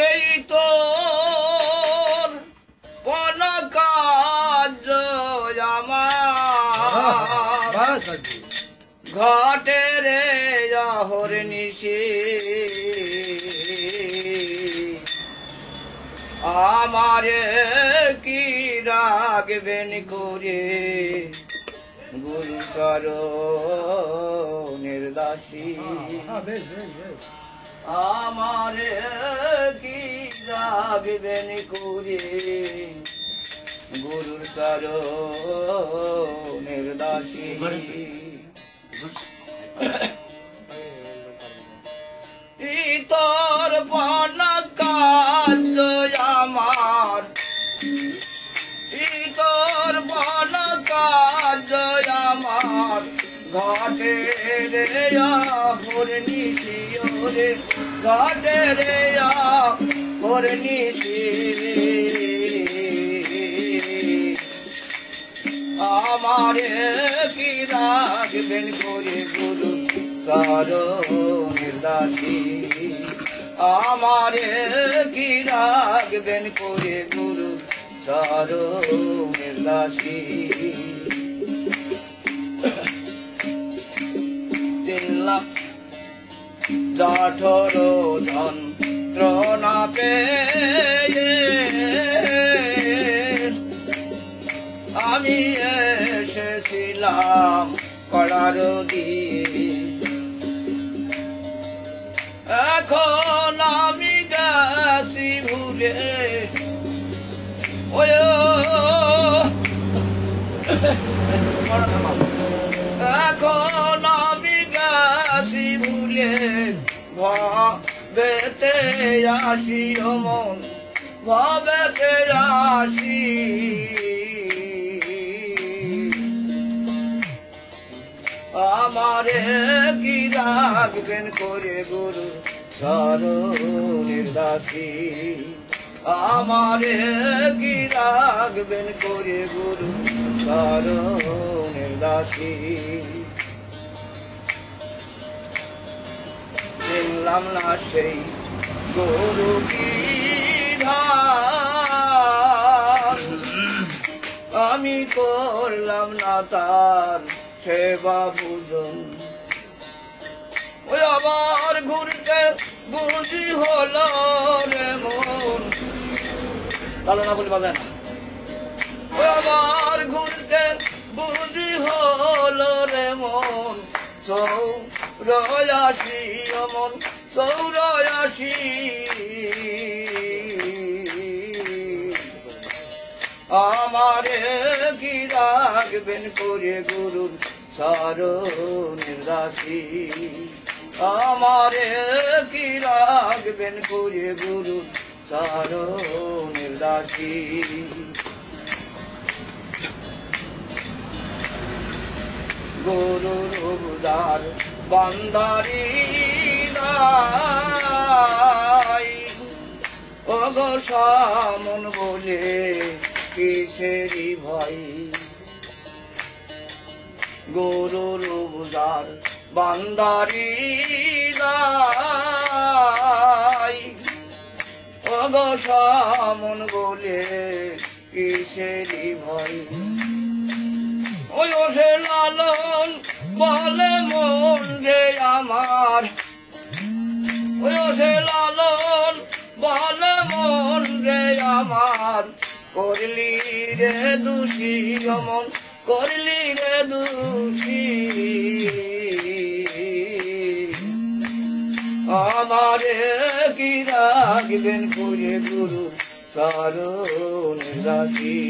এই তোর পনকাজ আমার। বাস ঘটে রে জহর নিশি। আমারে কি রাখবেন করে? নির্দাসী। বেশ বেশ বেশ। আমারে কি রাখবেন করে গুরুর তর নির্দাসী ঘটে রে হরনি শিওরে ঘটে রে হরনি আমারে কি রাখবেন করে গুরু সার নির্দাসী আমারে কি রাখবেন করে গুরু সার জাঠর যন্ত্রণা পেয়ে। আমি এসেছিলাম দিয়ে এখন আমি গেছি ভুলে। ওই এখন ভাবেতে আসি ও মন, ভাবেতে আসি। আমারে কি রাখবেন করে গুরু সর নির্দাসী আমারে কি রাখবেন করে গুরু সর নির্দাসী চিনলাম না সেই গরু আমি করলাম না তার সেবা পূজন ওই আবার ঘুরতে বুঝি হলো রে মন। তাহলে না বলি বাজে না ওই আবার ঘুরতে বুঝি হলো রে মন। সৌরয়াসি অমন সৌরয়াসি আমারে কি রাখবেন করে গুরুর সার নির্দাসী আমারে কি রাখবেন করে গুরুর সার নির্দাসী গরুর উদার বান্দারি দাই ওগো সামন বলে কিসেরই ভাই গরুর উদার বান্দারি ওগো সামন বলে কিসেরই ভাই ওই ওসে লালন বলে মন রে ওসে লালন, বলে মন রে আমার। করলি রে দোষী অমন, করলি রে দোষী। আমারে কি রাখবেন করে গুরু, সারণ রাশি।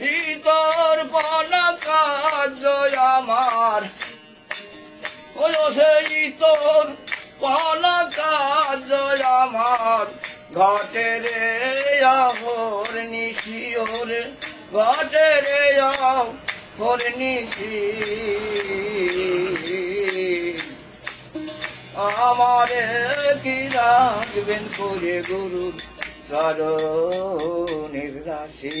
ইতর পন কাজ আমার। হলো সেই তোর পন কাজ আমার ঘটে রে আহর নিশিওর ঘটে রে আহর নিশি। আমারে কি রাখবেন করে গুরু সরণের রাশি